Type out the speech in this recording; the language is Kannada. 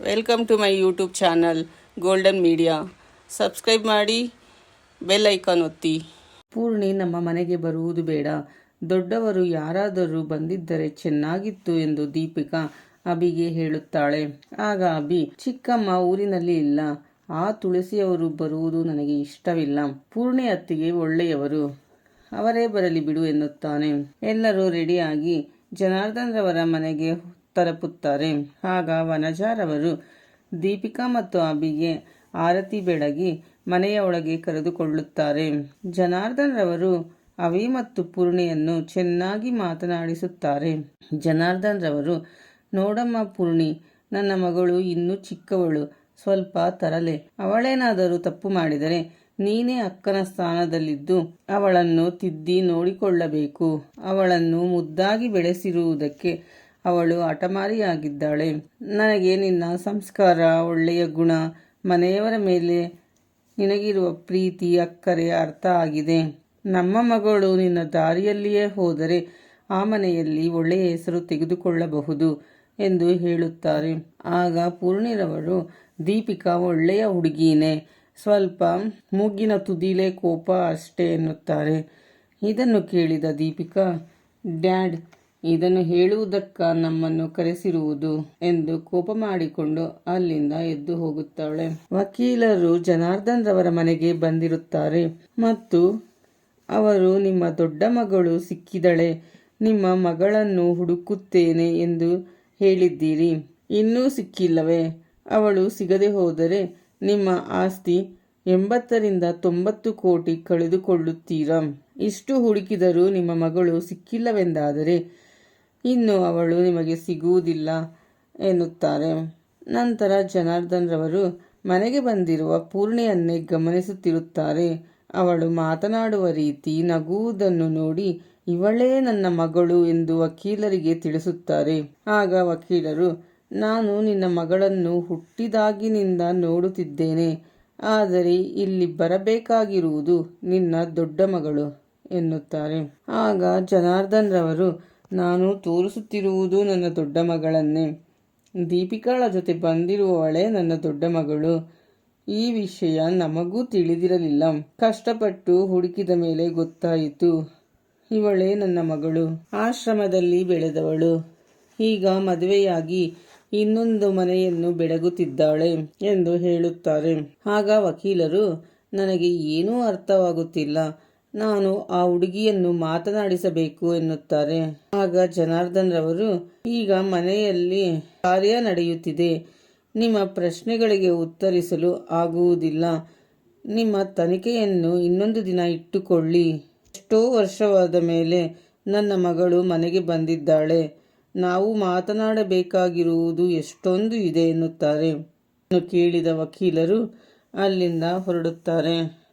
Welcome to my YouTube channel golden media subscribe ಮಾಡಿ ಬೆಲ್ ಐಕಾನ್ ಒತ್ತಿ. ಪೂರ್ಣಿ ನಮ್ಮ ಮನೆಗೆ ಬರುವುದು ಬೇಡ. ದೊಡ್ಡವರು ಯಾರಾದರೂ ಬಂದಿದ್ದರೆ ಚೆನ್ನಾಗಿತ್ತು ಎಂದು ದೀಪಿಕಾ ಅಬಿಗೆ ಹೇಳುತ್ತಾಳೆ. ಆಗ ಅಬಿ ಚಿಕ್ಕಮ್ಮ ಊರಿನಲ್ಲಿ ಇಲ್ಲ. ಆ ತುಳಸಿಯವರು ಬರುವುದು ನನಗೆ ಇಷ್ಟವಿಲ್ಲ. ಪೂರ್ಣಿ ಅತ್ತಿಗೆ ಒಳ್ಳೆಯವರು. ಅವರೇ ಬರಲಿ ಬಿಡು ಎನ್ನುತ್ತಾನೆ. ಎಲ್ಲರೂ ರೆಡಿಯಾಗಿ ಜನಾರ್ದನ್ ರವರ ಮನೆಗೆ ತಲುಪುತ್ತಾರೆ. ಆಗ ವನಜಾರವರು ದೀಪಿಕಾ ಮತ್ತು ಅಬಿಗೆ ಆರತಿ ಬೆಳಗಿ ಮನೆಯ ಒಳಗೆ ಕರೆದುಕೊಳ್ಳುತ್ತಾರೆ. ಜನಾರ್ದನ್ ರವರು ಅವಿ ಮತ್ತು ಪೂರ್ಣಿಯನ್ನು ಚೆನ್ನಾಗಿ ಮಾತನಾಡಿಸುತ್ತಾರೆ. ಜನಾರ್ದನ್ ರವರು ನೋಡಮ್ಮ ಪೂರ್ಣಿ, ನನ್ನ ಮಗಳು ಇನ್ನೂ ಚಿಕ್ಕವಳು, ಸ್ವಲ್ಪ ತರಲೆ. ಅವಳೇನಾದರೂ ತಪ್ಪು ಮಾಡಿದರೆ ನೀನೇ ಅಕ್ಕನ ಸ್ಥಾನದಲ್ಲಿದ್ದು ಅವಳನ್ನು ತಿದ್ದಿ ನೋಡಿಕೊಳ್ಳಬೇಕು. ಅವಳನ್ನು ಮುದ್ದಾಗಿ ಬೆಳೆಸಿರುವುದಕ್ಕೆ ಅವಳು ಹಠಮಾರಿಯಾಗಿದ್ದಾಳೆ. ನನಗೆ ನಿನ್ನ ಸಂಸ್ಕಾರ, ಒಳ್ಳೆಯ ಗುಣ ಮನೆಯವರ ಮೇಲೆ ನಿನಗಿರುವ ಪ್ರೀತಿ, ಅಕ್ಕರೆ ಅರ್ಥ ಆಗಿದೆ. ನಮ್ಮ ಮಗಳು ನಿನ್ನ ದಾರಿಯಲ್ಲಿಯೇ ಹೋದರೆ ಆ ಮನೆಯಲ್ಲಿ ಒಳ್ಳೆಯ ಹೆಸರು ತೆಗೆದುಕೊಳ್ಳಬಹುದು ಎಂದು ಹೇಳುತ್ತಾರೆ. ಆಗ ಪೂರ್ಣಿರವರು, ದೀಪಿಕಾ ಒಳ್ಳೆಯ ಹುಡುಗಿನೇ, ಸ್ವಲ್ಪ ಮೂಗಿನ ತುದಿಲೇ ಕೋಪ ಅಷ್ಟೇ ಎನ್ನುತ್ತಾರೆ. ಇದನ್ನು ಕೇಳಿದ ದೀಪಿಕಾ, ಡ್ಯಾಡ್ ಇದನ್ನು ಹೇಳುವುದಕ್ಕ ನಮ್ಮನ್ನು ಕರೆಸಿರುವುದು ಎಂದು ಕೋಪ ಮಾಡಿಕೊಂಡು ಅಲ್ಲಿಂದ ಎದ್ದು ಹೋಗುತ್ತಾಳೆ. ವಕೀಲರು ಜನಾರ್ದನ್ ರವರ ಮನೆಗೆ ಬಂದಿರುತ್ತಾರೆ. ಮತ್ತು ಅವರು, ನಿಮ್ಮ ದೊಡ್ಡ ಮಗಳು ಸಿಕ್ಕಿದಳೆ, ನಿಮ್ಮ ಮಗಳನ್ನು ಹುಡುಕುತ್ತೇನೆ ಎಂದು ಹೇಳಿದ್ದೀರಿ. ಇನ್ನೂ ಸಿಕ್ಕಿಲ್ಲವೇ? ಅವಳು ಸಿಗದೆ ಹೋದರೆ ನಿಮ್ಮ ಆಸ್ತಿ ಎಂಬತ್ತರಿಂದ ತೊಂಬತ್ತು ಕೋಟಿ ಕಳೆದುಕೊಳ್ಳುತ್ತೀರಾ? ಇಷ್ಟು ಹುಡುಕಿದರೂ ನಿಮ್ಮ ಮಗಳು ಸಿಕ್ಕಿಲ್ಲವೆಂದಾದರೆ ಇನ್ನು ಅವಳು ನಿಮಗೆ ಸಿಗುವುದಿಲ್ಲ ಎನ್ನುತ್ತಾರೆ. ನಂತರ ಜನಾರ್ದನ್ ರವರು ಮನೆಗೆ ಬಂದಿರುವ ಪೂರ್ಣೆಯನ್ನೇ ಗಮನಿಸುತ್ತಿರುತ್ತಾರೆ. ಅವಳು ಮಾತನಾಡುವ ರೀತಿ ನಗುವುದನ್ನು ನೋಡಿ ಇವಳೇ ನನ್ನ ಮಗಳು ಎಂದು ವಕೀಲರಿಗೆ ತಿಳಿಸುತ್ತಾರೆ. ಆಗ ವಕೀಲರು, ನಾನು ನಿನ್ನ ಮಗಳನ್ನು ಹುಟ್ಟಿದಾಗಿನಿಂದ ನೋಡುತ್ತಿದ್ದೇನೆ, ಆದರೆ ಇಲ್ಲಿ ಬರಬೇಕಾಗಿರುವುದು ನಿನ್ನ ದೊಡ್ಡ ಮಗಳು ಎನ್ನುತ್ತಾರೆ. ಆಗ ಜನಾರ್ದನ್ ರವರು ನಾನು ತೋರಿಸುತ್ತಿರುವುದು ನನ್ನ ದೊಡ್ಡ ಮಗಳನ್ನೇ. ದೀಪಿಕಾಳ ಜೊತೆ ಬಂದಿರುವವಳೇ ನನ್ನ ದೊಡ್ಡ ಮಗಳು. ಈ ವಿಷಯ ನಮಗೂ ತಿಳಿದಿರಲಿಲ್ಲ. ಕಷ್ಟಪಟ್ಟು ಹುಡುಕಿದ ಮೇಲೆ ಗೊತ್ತಾಯಿತು. ಇವಳೇ ನನ್ನ ಮಗಳು. ಆಶ್ರಮದಲ್ಲಿ ಬೆಳೆದವಳು. ಈಗ ಮದುವೆಯಾಗಿ ಇನ್ನೊಂದು ಮನೆಯನ್ನು ಬೆಳಗುತ್ತಿದ್ದಾಳೆ ಎಂದು ಹೇಳುತ್ತಾರೆ. ಆಗ ವಕೀಲರು, ನನಗೆ ಏನೂ ಅರ್ಥವಾಗುತ್ತಿಲ್ಲ. ನಾನು ಆ ಹುಡುಗಿಯನ್ನು ಮಾತನಾಡಿಸಬೇಕು ಎನ್ನುತ್ತಾರೆ. ಆಗ ಜನಾರ್ದನ್ ರವರು, ಈಗ ಮನೆಯಲ್ಲಿ ಕಾರ್ಯ ನಡೆಯುತ್ತಿದೆ. ನಿಮ್ಮ ಪ್ರಶ್ನೆಗಳಿಗೆ ಉತ್ತರಿಸಲು ಆಗುವುದಿಲ್ಲ. ನಿಮ್ಮ ತನಿಖೆಯನ್ನು ಇನ್ನೊಂದು ದಿನ ಇಟ್ಟುಕೊಳ್ಳಿ. ಎಷ್ಟೋ ವರ್ಷವಾದ ಮೇಲೆ ನನ್ನ ಮಗಳು ಮನೆಗೆ ಬಂದಿದ್ದಾಳೆ. ನಾವು ಮಾತನಾಡಬೇಕಾಗಿರುವುದು ಎಷ್ಟೊಂದು ಇದೆ ಎನ್ನುತ್ತಾರೆ. ಕೇಳಿದ ವಕೀಲರು ಅಲ್ಲಿಂದ ಹೊರಡುತ್ತಾರೆ.